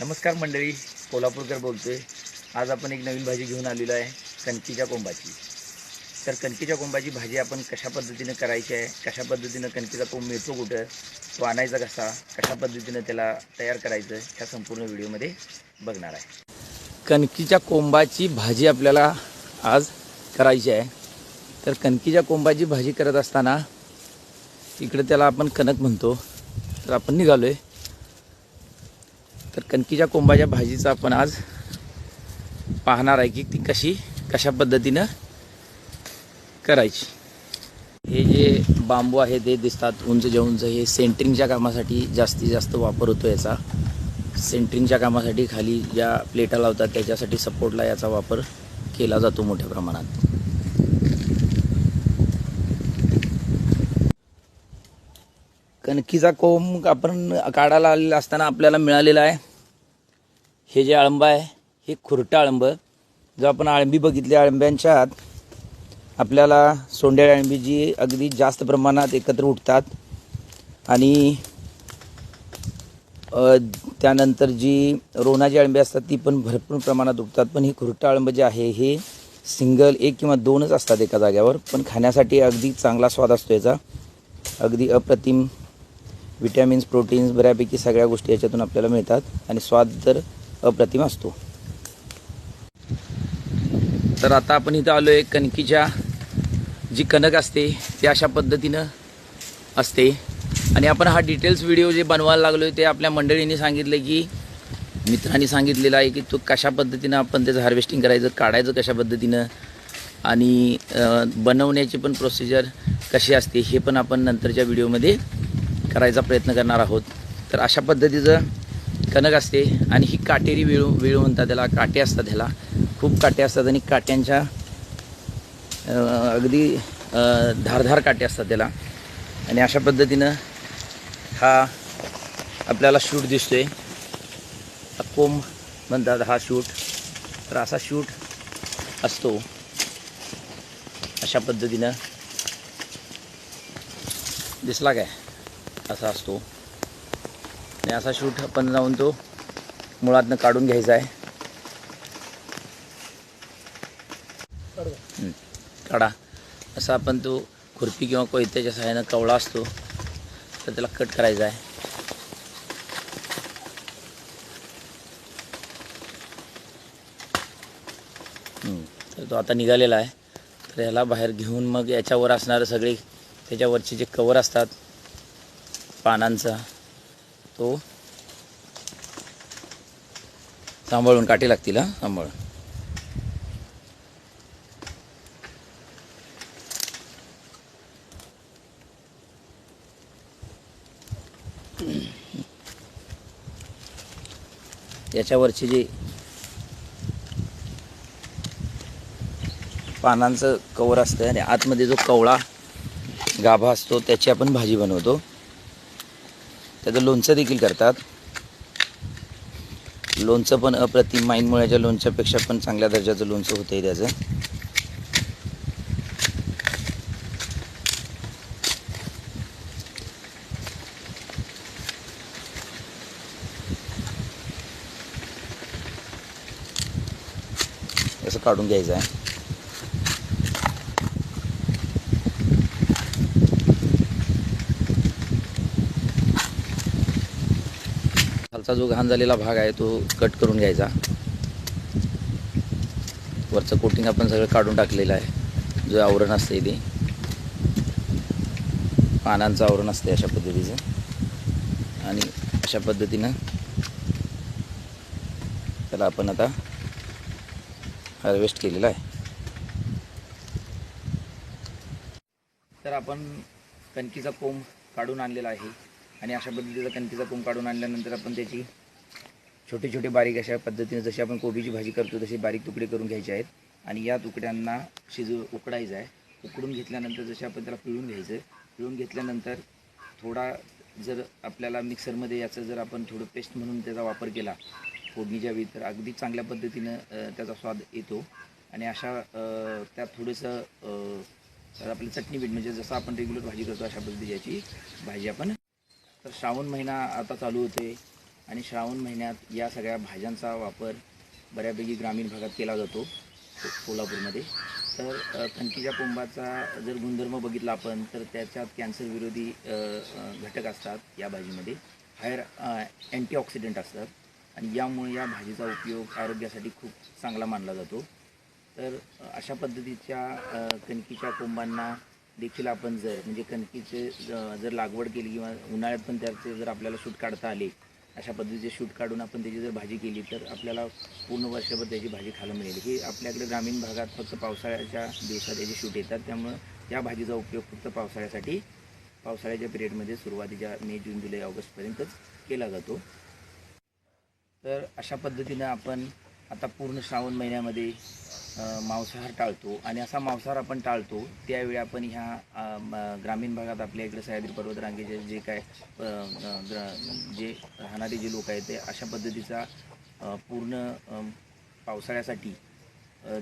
नमस्कार मंडळी कोल्हापूरकर बोलतोय. आज आपण एक नवीन भाजी घेऊन आलेलो आहे कणकीच्या कोंबाची. तर कणकीच्या कोंबाची भाजी आपण कशा पद्धतीनं करायची आहे कशा पद्धतीनं कणकीचा कोंब मिळतो कुठं तो आणायचा कसा कशा पद्धतीनं त्याला तयार करायचं ह्या संपूर्ण व्हिडिओमध्ये बघणार आहे. कणकीच्या कोंबाची भाजी आपल्याला आज करायची आहे. तर कणकीच्या कोंबाची भाजी करत असताना इकडे त्याला आपण कणक म्हणतो. तर आपण निघालो आहे तर कणकीच्या कोंबाच्या भाजीचं आपण आज पाहणार आहे की ती कशी कशा पद्धतीनं करायची. हे जे बांबू आहे ते दिसतात उंच जे उंच. हे सेंटरिंगच्या कामासाठी जास्तीत जास्त वापर होतो याचा. सेंटरिंगच्या कामासाठी खाली ज्या प्लेटा लावतात त्याच्यासाठी सपोर्टला याचा वापर केला जातो मोठ्या प्रमाणात. कणकीचा कोंब आपण काढायला आलेला असताना आपल्याला मिळालेला आहे. हे जे अळंब आहे हे खुरटा अळंब जो आपण आळंबी बघितली अळंब्यांच्या आत आपल्याला सोंडेळ आळंबी जी अगदी जास्त प्रमाणात एकत्र उठतात. आणि त्यानंतर जी रोणाची अळंबी असतात ती पण भरपूर प्रमाणात उठतात. पण ही खुरटा अळंब जे आहे हे सिंगल एक किंवा दोनच असतात एका जाग्यावर पण खाण्यासाठी अगदी चांगला स्वाद असतो याचा. अगदी अप्रतिम विटॅमिन्स प्रोटीन्स बऱ्यापैकी सगळ्या गोष्टी याच्यातून आपल्याला मिळतात आणि स्वाद तर अप्रतिम असतो. तर आता आपण इथं आलो आहे कणकीच्या जी कणक असते ती अशा पद्धतीनं असते. आणि आपण हा डिटेल्स व्हिडिओ जे बनवायला लागलो आहे ते आपल्या मंडळींनी सांगितलं की मित्रांनी सांगितलेलं आहे की तो कशा पद्धतीनं आपण त्याचं हार्वेस्टिंग करायचं काढायचं कशा पद्धतीनं आणि बनवण्याची पण प्रोसिजर कशी असते हे पण आपण नंतरच्या व्हिडिओमध्ये करायचा प्रयत्न करणार आहोत. तर अशा पद्धतीचं कणक असते आणि ही काटेरी विळू विळू म्हणतात त्याला काटे असतात ह्याला. खूप काटे असतात आणि काट्यांच्या अगदी धारधार काटे असतात त्याला. आणि अशा पद्धतीनं हा आपल्याला शूट दिसतो हा कोंब म्हणतात हा शूट. तर असा शूट असतो. अशा पद्धतीनं दिसला काय? असा असतो. आणि असा शूट आपण जाऊन तो मुळातनं काढून घ्यायचा आहे. काढा. असा आपण तो खुरपी किंवा कोयत्याच्या सहाय्यानं कवळा असतो तर त्याला कट करायचा आहे. तर तो आता निघालेला आहे. तर ह्याला बाहेर घेऊन मग याच्यावर असणारं सगळे त्याच्यावरचे जे कवर असतात पानांचा तो सांभाळून काटे लागतील हां? सांभाळून याच्यावरची जी पानांचं कवर असतं आणि आतमध्ये जो कवळा गाभा असतो त्याची आपण भाजी बनवतो. त्याचं लोणचं देखील करतात. लोणचं पण अप्रतिम माईनमुळ्याच्या लोणच्यापेक्षा पण चांगल्या दर्जाचं लोणचं होतं आहे त्याचं. असं काढून घ्यायचं आहे. खालचा जो घाण झालेला भाग आहे तो कट करून घ्यायचा. वरचं कोटिंग आपण सगळं काढून टाकलेलं आहे. जो आवरण असते ते. पानांचं आवरण असते अशा पद्धतीचं. आणि अशा पद्धतीनं त्याला आपण आता हार्वेस्ट केलेला आहे. तर आपण कणकीचा कोंब काढून आणलेला आहे. आणि अशा पद्धतीचा कणकीचा कोंब काढून आणल्यानंतर आपण त्याची छोटे छोटे बारीक अशा पद्धतीने जशी आपण कोबीची भाजी करतो तसे बारीक तुकडे करून घ्यायचे आहेत. आणि या तुकड्यांना शिजू उकडायचं आहे. उकडून घेतल्यानंतर जसे आपण त्याला पिळून घ्यायचं पिळून घेतल्यानंतर थोडा जर आपल्याला मिक्सरमध्ये याचं जर आपण थोडं पेस्ट म्हणून त्याचा वापर केला फोडणीच्या वेळी तर अगदी चांगल्या पद्धतीनं त्याचा स्वाद येतो. आणि अशा त्यात थोडंसं आपली चटणी मीठ म्हणजे जसं आपण रेग्युलर भाजी करतो अशा पद्धतीची याची भाजी आपण तर श्रावण महिना आता चालू होते आणि श्रावण महिन्यात या सगळ्या भाज्यांचा वापर बऱ्यापैकी ग्रामीण भागात केला जातो कोल्हापूरमध्ये तर कणकीच्या कोंबाचा जर गुणधर्म बघितला आपण तर त्याच्यात कॅन्सर विरोधी घटक असतात या भाजीमध्ये. हायर अँटीऑक्सिडंट असतात आणि यामुळे या भाजीचा उपयोग आरोग्यासाठी खूप चांगला मानला जातो. तर अशा पद्धतीच्या कणकीच्या कोंबांना देखील आपण जर म्हणजे कणकीचे जर लागवड केली किंवा उन्हाळ्यात पण त्याचे जर आपल्याला शूट काढता आले अशा पद्धतीचे शूट काढून आपण त्याची जर भाजी केली तर आपल्याला पूर्ण वर्षभर त्याची भाजी खायला मिळेल. हे आपल्याकडे ग्रामीण भागात फक्त पावसाळ्याच्या दिवसात त्याचे शूट येतात. त्यामुळं त्या भाजीचा उपयोग फक्त पावसाळ्यासाठी पावसाळ्याच्या पिरियडमध्ये सुरुवातीच्या मे जून जुलै ऑगस्टपर्यंतच केला जातो. तर अशा पद्धतीनं आपण आता पूर्ण श्रावण महिन्यामध्ये मांसाहार टाळतो आणि असा मांसाहार आपण टाळतो त्यावेळी आपण ह्या म- ग्रामीण भागात आपल्या इकडे सह्याद्री पर्वतरांगेचे जे काय ग्र- जे राहणारे जे लोक आहेत ते अशा पद्धतीचा पूर्ण पावसाळ्यासाठी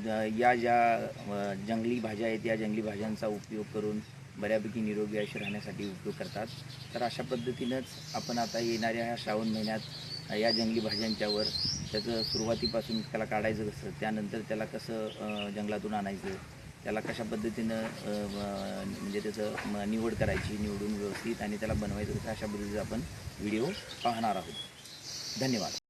ज- या ज्या जंगली भाज्या आहेत या जंगली भाज्यांचा उपयोग करून बऱ्यापैकी निरोगी आयुष्य राहण्यासाठी उपयोग करतात. तर अशा पद्धतीनंच आपण आता येणाऱ्या ह्या श्रावण महिन्यात या जंगली भाज्यांच्यावर त्याचं सुरुवातीपासून त्याला काढायचं कसं त्यानंतर त्याला कसं जंगलातून आणायचं त्याला कशा पद्धतीनं म्हणजे त्याचं म- निवड करायची निवडून व्यवस्थित आणि त्याला बनवायचं कसं अशा पद्धतीचा आपण व्हिडिओ पाहणार आहोत. धन्यवाद.